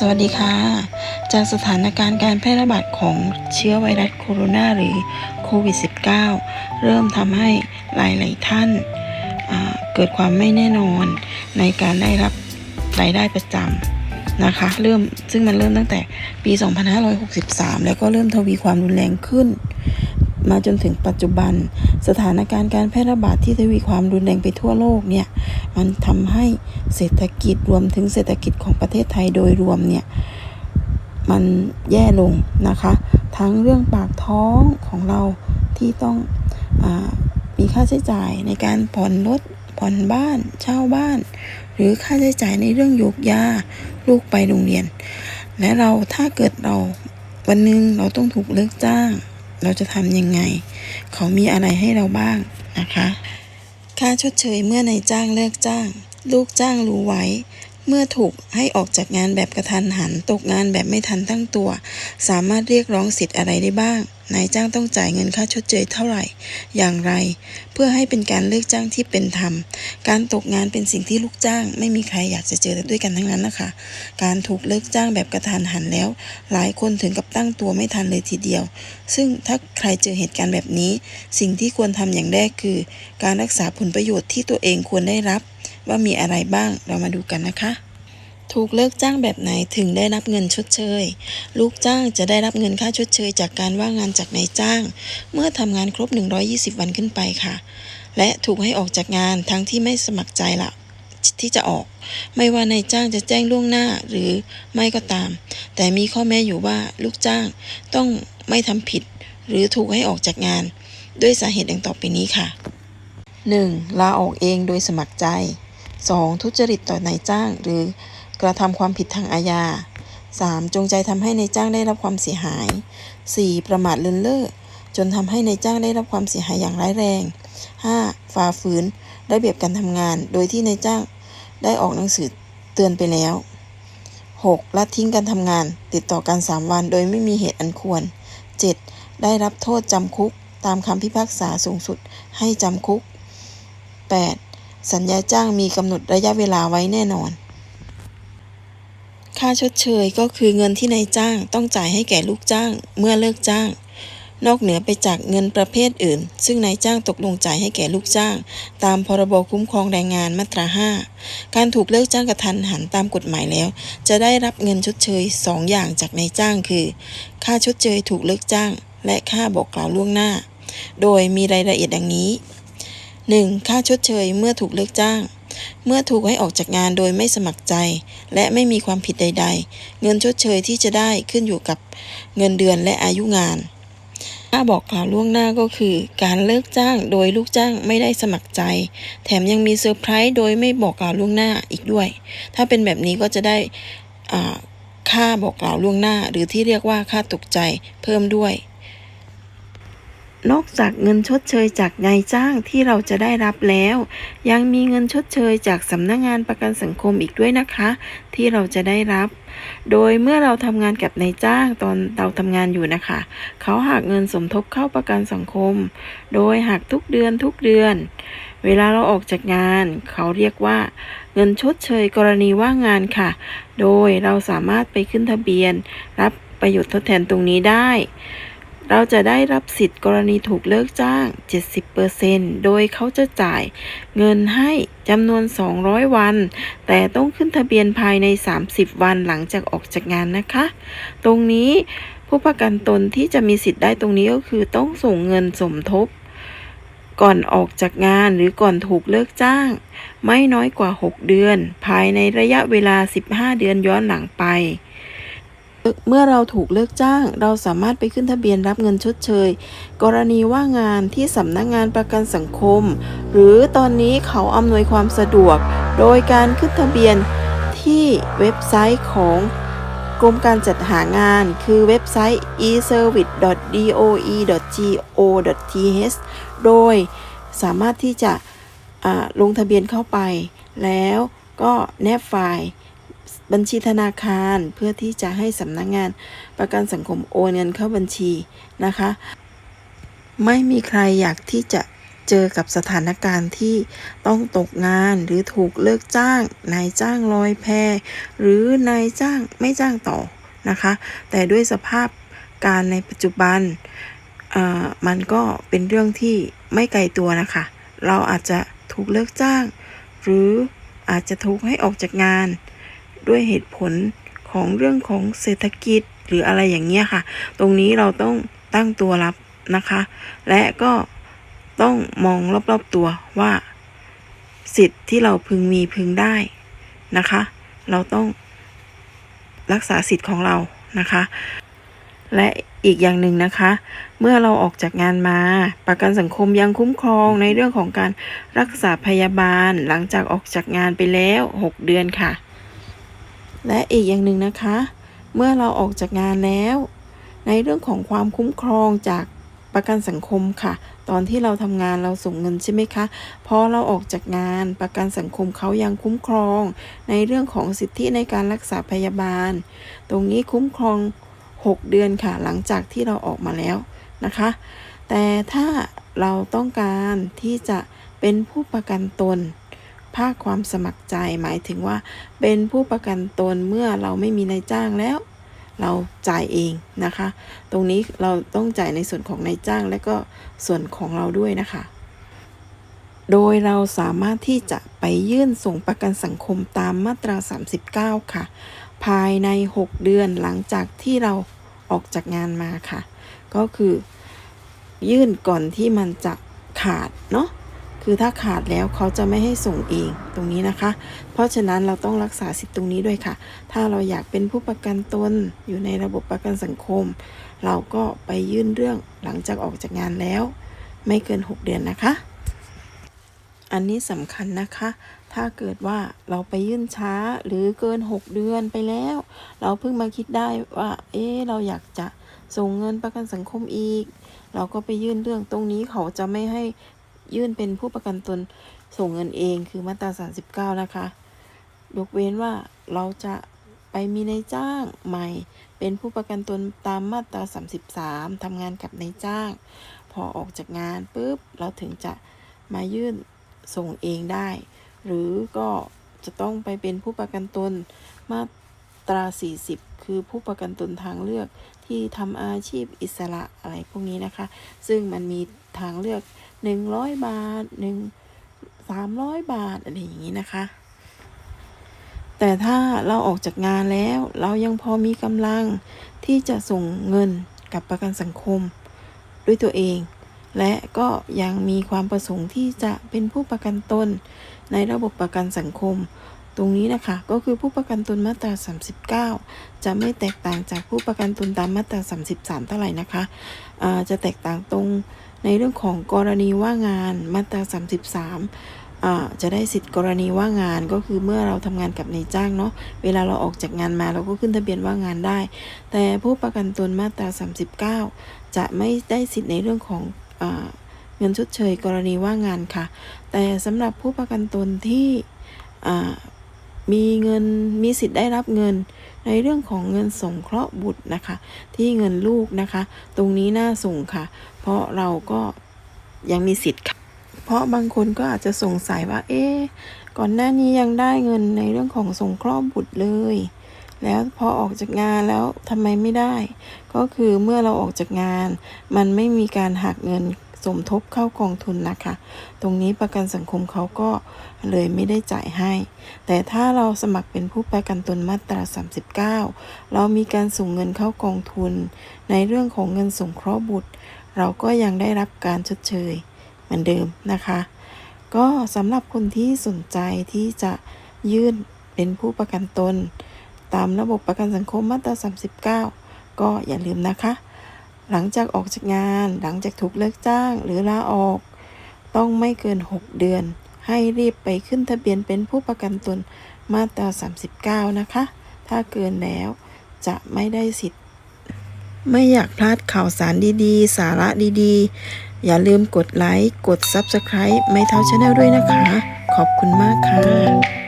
สวัสดีค่ะ จากสถานการณ์การแพร่ระบาดของเชื้อไวรัสโคโรนาหรือโควิด -19 เริ่มทำให้หลาย ๆ ท่านอ่าเกิดความไม่แน่นอนในการได้รับรายได้ประจำนะคะเริ่มซึ่งมันเริ่มตั้งแต่ปี 2563 แล้วก็เริ่มทวีความรุนแรงขึ้น มาจนถึงปัจจุบัน สถานการณ์การแพร่ระบาดที่ทวีความรุนแรงไปทั่วโลกเนี่ยมันทำให้เศรษฐกิจรวมถึงเศรษฐกิจของประเทศไทยโดยรวมเนี่ยมันแย่ลงนะคะ ทั้งเรื่องปากท้องของเราที่ต้องอมีค่าใช้จ่ายในการผ่อนรถผ่อนบ้านเช่าบ้าน หรือค่าใช้จ่ายในเรื่องโยกยาลูกไปโรงเรียน และเราถ้าเกิดเราวันหนึ่งเราต้องถูกเลิกจ้าง เราจะทำยังไง เขามีอะไรให้เราบ้างนะคะ ค่าชดเชยเมื่อนายจ้างเลิกจ้าง ลูกจ้างรู้ไว้ เมื่อถูกให้ออกจากงานแบบกระทันหัน ตกงานแบบไม่ทันตั้งตัว สามารถเรียกร้องสิทธิ์อะไรได้บ้าง นายจ้างต้องจ่ายเงินค่าชดเชยเท่าไหร่ อย่างไร เพื่อให้เป็นการเลิกจ้างที่เป็นธรรม การตกงานเป็นสิ่งที่ลูกจ้าง ไม่มีใครอยากจะเจอด้วยกันทั้งนั้นนะคะ การถูกเลิกจ้างแบบกระทันหันแล้ว หลายคนถึงกับตั้งตัวไม่ทันเลยทีเดียว ซึ่งถ้าใครเจอเหตุการณ์แบบนี้ สิ่งที่ควรทำอย่างแรกคือ การรักษาผลประโยชน์ที่ตัวเองควรได้รับ ว่ามีอะไรบ้างเรามาดูกันนะคะ ถูกเลิกจ้างแบบไหนถึงได้รับเงินชดเชย ลูกจ้างจะได้รับเงินค่าชดเชย จากการว่างงานจากนายจ้าง เมื่อทำงานครบ 120 วันขึ้นไปค่ะ และถูกให้ออกจากงานทั้งที่ไม่สมัครใจละที่จะออก ไม่ว่านายจ้างจะแจ้งล่วงหน้าหรือไม่ก็ตาม แต่มีข้อแม้อยู่ว่าลูกจ้างต้องไม่ทำผิด หรือถูกให้ออกจากงาน ด้วยสาเหตุดังต่อไปนี้ค่ะ 1. ลาออกเองโดยสมัครใจ 2. ทุจริตต่อนายจ้างหรือ กระทำความผิดทางอาญา 3. จงใจทำให้ในจ้างได้รับความเสียหาย 4. ประมาทเลินเล่อจนทำให้ในจ้างได้รับความเสียหายอย่างร้ายแรง 5. ฝ่าฝืนระเบียบการทำงาน โดยที่ในจ้างได้ออกหนังสือเตือนไปแล้ว 6. ละทิ้งการทำงาน ติดต่อกัน 3 วัน โดยไม่มีเหตุอันควร 7. ได้รับโทษจำคุก ตามคำพิพากษาสูงสุดให้จำคุก 8. สัญญาจ้างมีกำหนดระยะเวลาไว้แน่นอน ค่าชดเชยก็คือเงินที่นายจ้างต้องจ่ายให้แก่ลูกจ้างเมื่อเลิกจ้าง นอกเหนือไปจากเงินประเภทอื่น ซึ่งนายจ้างตกลงจ่ายให้แก่ลูกจ้าง ตามพรบคุ้มครองแรงงานมาตรา 5 การถูกเลิกจ้างกระทันหันตามกฎหมายแล้ว จะได้รับเงินชดเชย 2 อย่างจากนายจ้างคือ ค่าชดเชยถูกเลิกจ้าง และค่าบอกกล่าวล่วงหน้า โดยมีรายละเอียดดังนี้ 1. ค่าชดเชยเมื่อถูกเลิกจ้าง เมื่อถูกให้ออกจากงานโดยไม่สมัครใจ และไม่มีความผิดใด ๆ เงินชดเชยที่จะได้ขึ้นอยู่กับเงินเดือนและอายุงานค่าบอกกล่าวล่วงหน้าก็คือ การเลิกจ้างโดยลูกจ้างไม่ได้สมัครใจ แถมยังมีเซอร์ไพรส์โดยไม่บอกกล่าวล่วงหน้าอีกด้วย ถ้าเป็นแบบนี้ก็จะได้ค่าบอกกล่าวล่วงหน้า หรือที่เรียกว่าค่าตกใจเพิ่มด้วย นอกจากเงินชดเชยจากนายจ้างที่เราจะได้รับแล้ว ยังมีเงินชดเชยจากสำนักงงานประกันสังคมอีกด้วยนะคะ ที่เราจะได้รับ โดยเมื่อเราทำงานกับนายจ้างตอนเราทำงานอยู่นะคะ เขาหักเงินสมทบเข้าประกันสังคม โดยหักทุกเดือนทุกเดือน เวลาเราออกจากงาน เขาเรียกว่า เงินชดเชยกรณีว่างงานค่ะ โดยเราสามารถไปขึ้นทะเบียน รับประโยชน์ทดแทนตรงนี้ได้ เราจะได้รับสิทธิ์กรณีถูกเลิกจ้าง 70%โดยเขาจะจ่ายเงินให้จำนวน 200 วัน แต่ต้องขึ้นทะเบียนภายใน 30 วันหลังจากออกจากงานนะคะ ตรงนี้ผู้ประกันตนที่จะมีสิทธิ์ได้ตรงนี้ก็คือต้องส่งเงินสมทบ ก่อนออกจากงานหรือก่อนถูกเลิกจ้าง ไม่น้อยกว่า 6 เดือน ภายในระยะเวลา 15 เดือนย้อนหลังไป เมื่อเราถูกเลิกจ้าง เราสามารถไปขึ้นทะเบียนรับเงินชดเชย กรณีว่างงานที่สำนักงงานประกันสังคม หรือตอนนี้เขาอำนวยความสะดวก โดยการขึ้นทะเบียนที่เว็บไซต์ของกรมการจัดหางานคือเว็บไซต์ e-service.doe.go.th โดยสามารถที่จะลงทะเบียนเข้าไป แล้วก็แนบไฟล์ บัญชีธนาคารเพื่อที่จะให้สำนักงงานประกันสังคมโอนเงินเข้าบัญชีนะคะ ไม่มีใครอยากที่จะเจอกับสถานการณ์ที่ต้องตกงานหรือถูกเลิกจ้าง นายจ้างลอยแพ หรือนายจ้างไม่จ้างต่อนะคะ แต่ด้วยสภาพการในปัจจุบันมันก็เป็นเรื่องที่ไม่ไกลตัวนะคะ เราอาจจะถูกเลิกจ้าง หรืออาจจะถูกให้ออกจากงาน ด้วยเหตุผลของเรื่องของเศรษฐกิจหรืออะไรอย่างเงี้ยค่ะ ตรงนี้เราต้องตั้งตัวรับนะคะ และก็ต้องมองรอบๆตัวว่า สิทธิ์ที่เราพึงมีพึงได้นะคะ เราต้องรักษาสิทธิ์ของเรานะคะ และอีกอย่างหนึ่งนะคะ เมื่อเราออกจากงานมา ประกันสังคมยังคุ้มครองในเรื่องของการรักษาพยาบาลหลังจากออกจากงานไปแล้ว 6 เดือนค่ะ และอีกอย่างหนึ่งนะคะ เมื่อเราออกจากงานแล้ว ในเรื่องของความคุ้มครองจากประกันสังคมค่ะ ตอนที่เราทำงานเราส่งเงินใช่ไหมคะ พอเราออกจากงานประกันสังคมเขายังคุ้มครอง ในเรื่องของสิทธิในการรักษาพยาบาล ตรงนี้คุ้มครอง 6 เดือนค่ะ หลังจากที่เราออกมาแล้วนะคะ แต่ถ้าเราต้องการที่จะเป็นผู้ประกันตน ภาคความสมัครใจหมายถึงว่า เป็นผู้ประกันตนเมื่อเราไม่มีนายจ้างแล้ว เราจ่ายเองนะคะ ตรงนี้เราต้องจ่ายในส่วนของนายจ้างและก็ส่วนของเราด้วยนะคะ โดยเราสามารถที่จะไปยื่นส่งประกันสังคมตามมาตรา 39 ค่ะ ภายใน 6 เดือนหลังจากที่เราออกจากงานมาค่ะ ก็คือยื่นก่อนที่มันจะขาดเนาะ คือถ้าขาดแล้วเขาจะไม่ให้ส่งเองตรงนี้นะคะ เพราะฉะนั้นเราต้องรักษาสิทธิ์ตรงนี้ด้วยค่ะ ถ้าเราอยากเป็นผู้ประกันตนอยู่ในระบบประกันสังคม เราก็ไปยื่นเรื่องหลังจากออกจากงานแล้ว ไม่เกิน 6 เดือนนะคะ อันนี้สำคัญนะคะ ถ้าเกิดว่าเราไปยื่นช้าหรือเกิน 6 เดือนไปแล้ว เราเพิ่งมาคิดได้ว่า เอ๊เราอยากจะส่งเงินประกันสังคมอีก เราก็ไปยื่นเรื่องตรงนี้เขาจะไม่ให้ ยื่นเป็นผู้ประกันตนส่งเงินเองคือมาตรา 39 นะคะ ยกเว้นว่าเราจะไปมีนายจ้างใหม่ เป็นผู้ประกันตนตามมาตรา 33ทำงานกับนายจ้าง พอออกจากงานปุ๊บเราถึงจะมายื่นส่งเองได้ หรือก็จะต้องไปเป็นผู้ประกันตนมา ตรา 40 คือผู้ประกันตนทางเลือกที่ทำอาชีพอิสระอะไรพวกนี้นะคะ ซึ่งมันมีทางเลือก 100 บาท1 300 บาทอะไรอย่างนี้นะคะ แต่ถ้าเราออกจากงานแล้ว เรายังพอมีกำลังที่จะส่งเงินกับประกันสังคม ด้วยตัวเอง และก็ยังมีความประสงค์ที่จะเป็นผู้ประกันตนในระบบประกันสังคม ตรงนี้นะคะก็คือผู้ประกันตนมาตรา 39 จะไม่แตกต่างจากผู้ประกันตนตามมาตรา 33 เท่าไหร่นะคะอ่าจะแตกต่างตรงในเรื่องของกรณีว่างงานมาตรา 33อ่าจะได้สิทธิ์กรณีว่างงานก็คือเมื่อเราทำงานกับนายจ้างเนาะเวลาเราออกจากงานมาเราก็ขึ้นทะเบียนว่างงานได้ แต่ผู้ประกันตนมาตรา 39 จะไม่ได้สิทธิ์ในเรื่องของอาเงินชดเชยกรณีว่างงานค่ะ แต่สำหรับผู้ประกันตนที่อ่า มีเงินมีสิทธิ์ได้รับเงิน ในเรื่องของเงินสงเคราะห์บุตรนะคะ ที่เงินลูกนะคะ ตรงนี้น่าส่งค่ะ เพราะเราก็ยังมีสิทธิ์ค่ะเพราะบางคนก็อาจจะสงสัยว่า เอ๊ะก่อนหน้านี้ยังได้เงินในเรื่องของสงเคราะห์บุตรเลย แล้วพอออกจากงานแล้วทำไมไม่ได้ ก็คือเมื่อเราออกจากงาน มันไม่มีการหักเงิน สมทบเข้ากองทุนนะคะ ตรงนี้ประกันสังคมเขาก็เลยไม่ได้จ่ายให้ แต่ถ้าเราสมัครเป็นผู้ประกันตนมาตรา 39 เรามีการส่งเงินเข้ากองทุน ในเรื่องของเงินสงเคราะห์บุตร เราก็ยังได้รับการชดเชยเหมือนเดิมนะคะ ก็สำหรับคนที่สนใจที่จะยื่นเป็นผู้ประกันตน ตามระบบประกันสังคมมาตรา 39 ก็อย่าลืมนะคะ หลังจากออกจากงานหลังจากถูกเลิกจ้างหรือลาออก ต้องไม่เกิน 6 เดือน ให้รีบไปขึ้นทะเบียนเป็นผู้ประกันตนมาตรา 39 นะคะ ถ้าเกินแล้วจะไม่ได้สิทธิ์ ไม่อยากพลาดข่าวสารดีๆ สาระดีๆ อย่าลืมกดไลค์ กด Subscribe ไม่เท่าชาแนลด้วยนะคะ ขอบคุณมากค่ะ